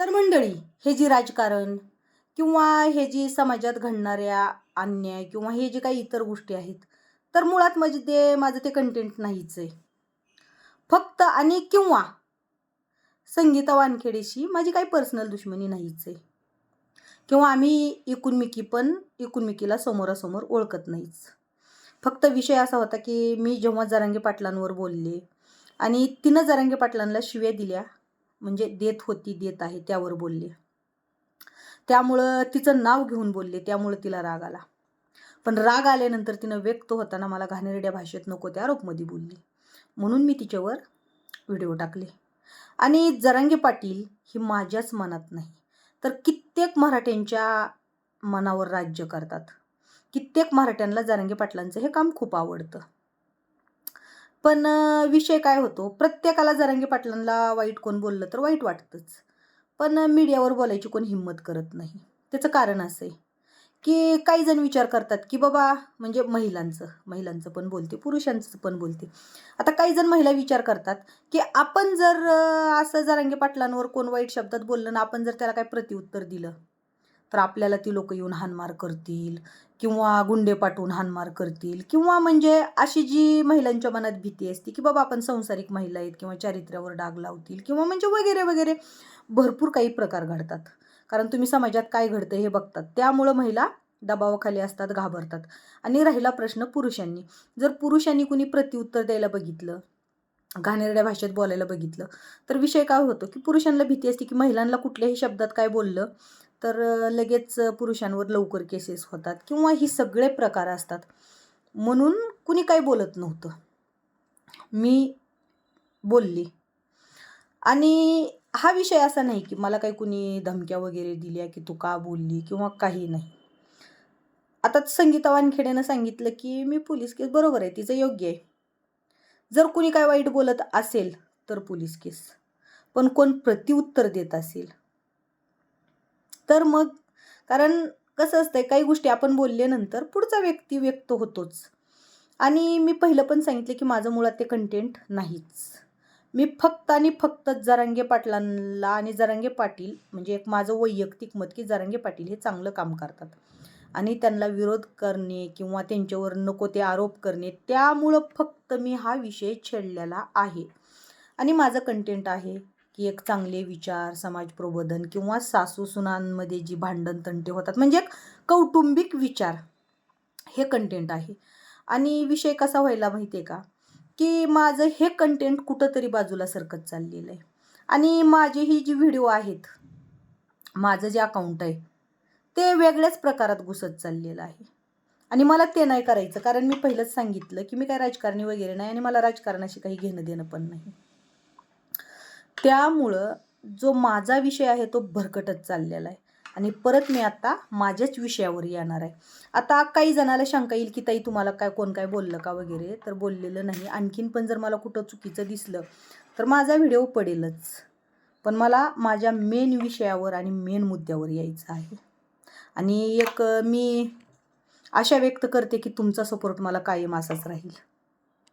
तर मंडळी हे जी राजकारण किंवा हे जी समाजात घडणाऱ्या अन्याय किंवा हे जे काही इतर गोष्टी आहेत तर मुळात म्हणजे ते माझं ते कंटेंट नाहीच आहे. फक्त आणि किंवा संगीता वानखेडेशी माझी काही पर्सनल दुश्मनी नाहीच आहे. किंवा आम्ही एकूणमिकी पण एकूणमिकीला समोरासमोर ओळखत नाहीच. फक्त विषय असा होता की मी जेव्हा जरांगे पाटलांवर बोलले आणि तिनं जरांगे पाटलांना शिव्या दिल्या म्हणजे देत होती देत आहे त्यावर बोलले. त्यामुळं तिचं नाव घेऊन बोलले त्यामुळं तिला राग आला. पण राग आल्यानंतर तिनं व्यक्त होताना मला घाणेरड्या भाषेत नको त्या आरोपमध्ये बोलली. म्हणून मी तिच्यावर व्हिडिओ टाकले. आणि जरांगे पाटील ही माझ्याच मनात नाही तर कित्येक मराठ्यांच्या मनावर राज्य करतात. कित्येक मराठ्यांना जरांगे पाटलांचं हे काम खूप आवडतं. पण विषय काय होतो? प्रत्येकाला जरांगी पाटलांना वाईट कोण बोललं तर वाईट वाटतंच. पण मीडियावर बोलायची कोण हिंमत करत नाही. त्याचं कारण असं आहे की काही जण विचार करतात की बाबा म्हणजे महिलांचं महिलांचं पण बोलते पुरुषांचं पण बोलते. आता काही जण महिला विचार करतात की आपण जर असं जरांगे पाटलांवर कोण वाईट शब्दात बोललं ना आपण जर त्याला काय प्रतिउत्तर दिलं तर आपल्याला ती लोक येऊन हानमार करतील किंवा गुंडे पाठवून हानमार करतील किंवा म्हणजे अशी जी महिलांच्या मनात भीती असते की बाबा आपण संसारिक महिला आहेत किंवा चारित्र्यावर डाग लावतील किंवा म्हणजे वगैरे वगैरे भरपूर काही प्रकार घडतात. कारण तुम्ही समाजात काय घडतं हे बघतात. त्यामुळं महिला दबावाखाली असतात घाबरतात. आणि राहिला प्रश्न पुरुषांनी. जर पुरुषांनी कुणी प्रत्युत्तर द्यायला बघितलं घाणेरड्या भाषेत बोलायला बघितलं तर विषय काय होतो? की पुरुषांना भीती असते की महिलांना कुठल्याही शब्दात काय बोललं तर लगेच पुरुषांवर लवकर केसेस होतात किंवा ही सगळे प्रकार असतात. म्हणून कुणी काही बोलत नव्हतं. मी बोलली. आणि हा विषय असा नाही की मला काही कुणी धमक्या वगैरे दिल्या की तू का बोलली किंवा काही नाही. आता संगीता वानखेड्यानं सांगितलं की मी पोलीस केस बरोबर आहे तिचं योग्य आहे. जर कुणी काय वाईट बोलत असेल तर पोलीस केस. पण कोण प्रतिउत्तर देत असेल तर मग कारण कसं असतंय काही गोष्टी आपण बोलल्यानंतर पुढचा व्यक्ती व्यक्त होतोच. आणि मी पहिलं पण सांगितलं की माझं मुळात ते कंटेंट नाहीच. मी फक्त आणि फक्त जरांगे पाटलांना आणि जरांगे पाटील म्हणजे एक माझं वैयक्तिक मत की जरांगे पाटील हे चांगलं काम करतात. आणि त्यांना विरोध करणे किंवा त्यांच्यावर नको ते आरोप करणे त्यामुळं फक्त मी हा विषय छेडलेला आहे. आणि माझं कंटेंट आहे. की एक चांगले विचार समाज प्रबोधन किंवा सासू सुनांमध्ये जी भांडण तंटे होतात म्हणजे एक कौटुंबिक विचार हे कंटेंट आहे. आणि विषय कसा व्हायला माहिती आहे का? की माझं हे कंटेंट कुठंतरी बाजूला सरकत चाललेलं आहे. आणि माझे ही जी व्हिडिओ आहेत माझं जे अकाउंट आहे ते वेगळ्याच प्रकारात घुसत चाललेलं आहे. आणि मला ते नाही करायचं कारण मी पहिलंच सांगितलं की मी काय राजकारणी वगैरे नाही आणि मला राजकारणाशी काही घेणं देणं पण नाही. त्यामुळं जो माझा विषय आहे तो भरकटत चाललेला आहे. आणि परत मी आता माझ्याच विषयावर येणार आहे. आता काही जणाला शंका येईल की ताई तुम्हाला काय कोण काय बोललं का वगैरे? तर बोललेलं नाही. आणखीन पण जर मला कुठं चुकीचं दिसलं तर माझा व्हिडिओ पडेलच. पण मला माझ्या मेन विषयावर आणि मेन मुद्द्यावर यायचं आहे. आणि एक मी आशा व्यक्त करते की तुमचा सपोर्ट मला कायम असाच राहील.